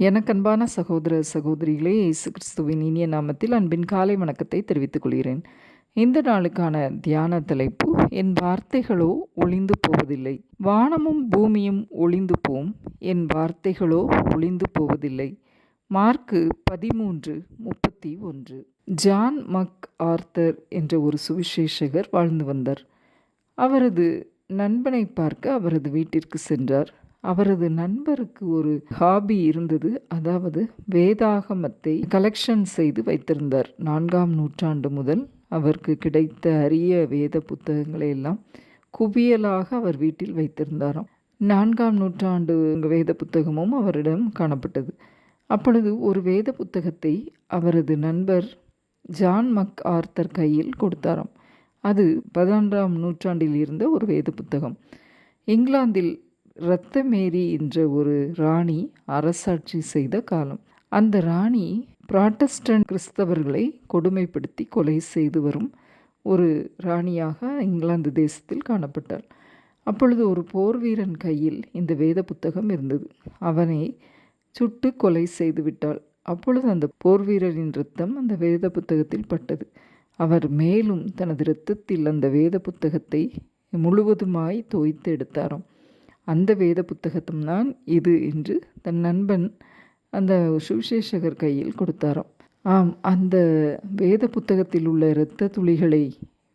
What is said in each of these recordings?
எனக்கன்பான சகோதர சகோதரிகளே இயேசு கிறிஸ்துவின் இனிய நாமத்தில் அன்பின் காலை வணக்கத்தை தெரிவித்துக் கொள்கிறேன். இந்த நாளுக்கான தியான தலைப்பு என் வார்த்தைகளோ ஒளிந்து போவதில்லை. வானமும் பூமியும் ஒளிந்து போம். என் வார்த்தைகளோ ஒளிந்து போவதில்லை. மார்க்கு பதிமூன்று முப்பத்தி ஒன்று. ஜான் மக் ஆர்த்தர் என்ற ஒரு சுவிசேஷகர் வாழ்ந்து வந்தார். அவரது நண்பனை பார்க்க அவரது வீட்டிற்கு சென்றார். அவரது நண்பருக்கு ஒரு ஹாபி இருந்தது. அதாவது வேதாகமத்தை கலெக்ஷன் செய்து வைத்திருந்தார். நான்காம் நூற்றாண்டு முதல் அவருக்கு கிடைத்த அரிய வேத புத்தகங்களை எல்லாம் குவியலாக அவர் வீட்டில் வைத்திருந்தாராம். நான்காம் நூற்றாண்டு வேத புத்தகமும் அவரிடம் காணப்பட்டது. அப்பொழுது ஒரு வேத புத்தகத்தை அவரது நண்பர் ஜான் மக் ஆர்த்தர் கையில் கொடுத்தாராம். அது பதினொன்றாம் நூற்றாண்டில் இருந்த ஒரு வேத புத்தகம். இங்கிலாந்தில் ரத்தமேரி என்ற ஒரு ராணி அரசாட்சி செய்த காலம். அந்த ராணி புராட்டஸ்டன்ட் கிறிஸ்தவர்களை கொடுமைப்படுத்தி கொலை செய்து வரும் ஒரு ராணியாக இங்கிலாந்து தேசத்தில் காணப்பட்டாள். அப்பொழுது ஒரு போர் வீரன் கையில் இந்த வேத புத்தகம் இருந்தது. அவனை சுட்டு கொலை செய்து விட்டாள். அப்பொழுது அந்த போர் வீரரின் இரத்தம் அந்த வேத புத்தகத்தில் பட்டது. அவர் மேலும் தனது இரத்தத்தில் அந்த வேத புத்தகத்தை முழுவதுமாய் தோய்த்து எடுத்தாராம். அந்த வேத புத்தகத்தும் தான் இது என்று தன் நண்பன் அந்த சுவிசேஷகர் கையில் கொடுத்தாராம். ஆம் அந்த வேத புத்தகத்தில் உள்ள இரத்த துளிகளை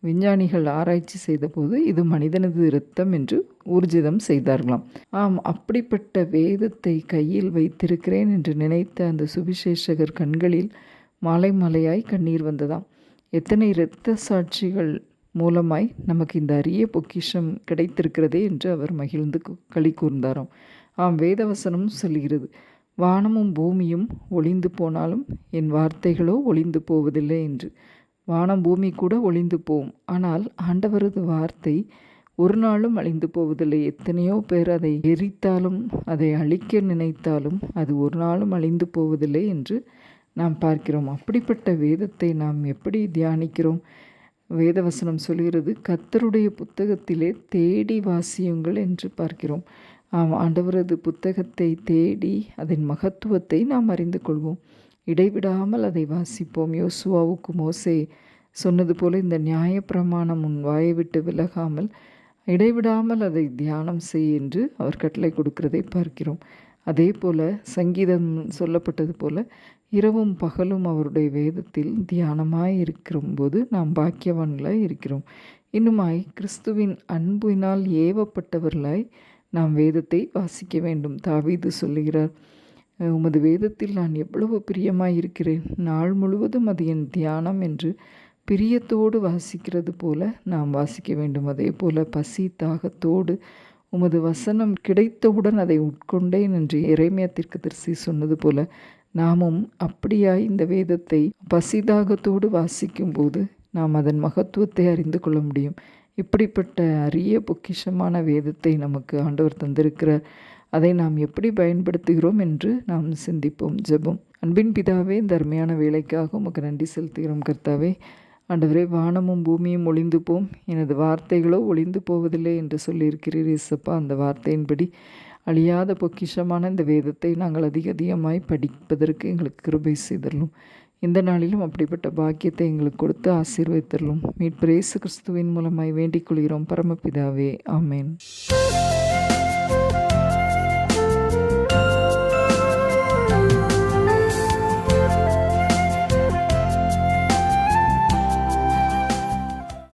விஞ்ஞானிகள் ஆராய்ச்சி செய்தபோது இது மனிதனது இரத்தம் என்று ஊர்ஜிதம் செய்தார்களாம். ஆம் அப்படிப்பட்ட வேதத்தை கையில் வைத்திருக்கிறேன் என்று நினைத்த அந்த சுவிசேஷகர் கண்களில் மாலை மாலையாய் கண்ணீர் வந்ததாம். எத்தனை இரத்த சாட்சிகள் மூலமாய் நமக்கு இந்த அரிய பொக்கிஷம் கிடைத்திருக்கிறதே என்று அவர் மகிழ்ந்து களி கூர்ந்தாராம். ஆம் வேதவசனம் சொல்கிறது வானமும் பூமியும் ஒளிந்து போனாலும் என் வார்த்தைகளோ ஒளிந்து போவதில்லை என்று. வானம் பூமி கூட ஒளிந்து போவோம் ஆனால் ஆண்டவரது வார்த்தை ஒரு நாளும் அழிந்து போவதில்லை. எத்தனையோ பேர் அதை எரித்தாலும் அதை அழிக்க நினைத்தாலும் அது ஒரு நாளும் அழிந்து போவதில்லை என்று நாம் பார்க்கிறோம். அப்படிப்பட்ட வேதத்தை நாம் எப்படி தியானிக்கிறோம்? வேதவசனம் சொல்கிறது கத்தருடைய புத்தகத்திலே தேடி வாசியுங்கள் என்று பார்க்கிறோம். ஆம் ஆண்டவரது புத்தகத்தை தேடி அதன் மகத்துவத்தை நாம் அறிந்து கொள்வோம். இடைவிடாமல் அதை வாசிப்போம். யோசுவாவுக்கு மோசே சொன்னது போல இந்த நியாயப்பிரமாணம் உன் வாயை விட்டு விலகாமல் இடைவிடாமல் அதை தியானம் செய் என்று அவர் கட்டளை கொடுக்கிறதை பார்க்கிறோம். அதே போல் சங்கீதம் சொல்லப்பட்டது போல இரவும் பகலும் அவருடைய வேதத்தில் தியானமாய் இருக்கிறபோது நாம் பாக்கியவான்களாய் இருக்கிறோம். இன்னுமாய் கிறிஸ்துவின் அன்பினால் ஏவப்பட்டவர்களாய் நாம் வேதத்தை வாசிக்க வேண்டும் தாவீது சொல்லுகிறார். உமது வேதத்தில் நான் எவ்வளவு பிரியமாய் இருக்கிறேன். நாள் முழுவதும் அது என் தியானம் என்று பிரியத்தோடு வாசிக்கிறது போல நாம் வாசிக்க வேண்டும். அதே போல் பசி தாகத்தோடு உமது வசனம் கிடைத்தவுடன் அதை உட்கொண்டேன் என்று இறைமையத்திற்கு தரிசி சொன்னது போல நாமும் அப்படியாய் இந்த வேதத்தை பசிதாகத்தோடு வாசிக்கும்போது நாம் அதன் மகத்துவத்தை அறிந்து கொள்ள முடியும். இப்படிப்பட்ட அரிய பொக்கிஷமான வேதத்தை நமக்கு ஆண்டவர் தந்திருக்கிறார். அதை நாம் எப்படி பயன்படுத்துகிறோம் என்று நாம் சிந்திப்போம் ஜெபம். அன்பின் பிதாவே இந்த அருமையான வேலைக்காக உமக்கு நன்றி செலுத்துகிறோம் கர்த்தாவே. ஆண்டவரே வானமும் பூமியும் ஒளிந்து போம் எனது வார்த்தைகளோ ஒளிந்து போவதில்லை என்று சொல்லியிருக்கிறீர் இசப்பா அந்த வார்த்தையின்படி அழியாத பொக்கிஷமான இந்த வேதத்தை நாங்கள் அதிக அதிகமாய் படிப்பதற்கு எங்களுக்கு கிருபை செய்தரலும் இந்த நாளிலும் அப்படிப்பட்ட பாக்கியத்தை எங்களுக்கு கொடுத்து ஆசீர்வதித்தரலும் மீட்பிரேசு கிறிஸ்துவின் மூலமாய் வேண்டிக் கொள்கிறோம். பரமபிதாவே ஆமேன்.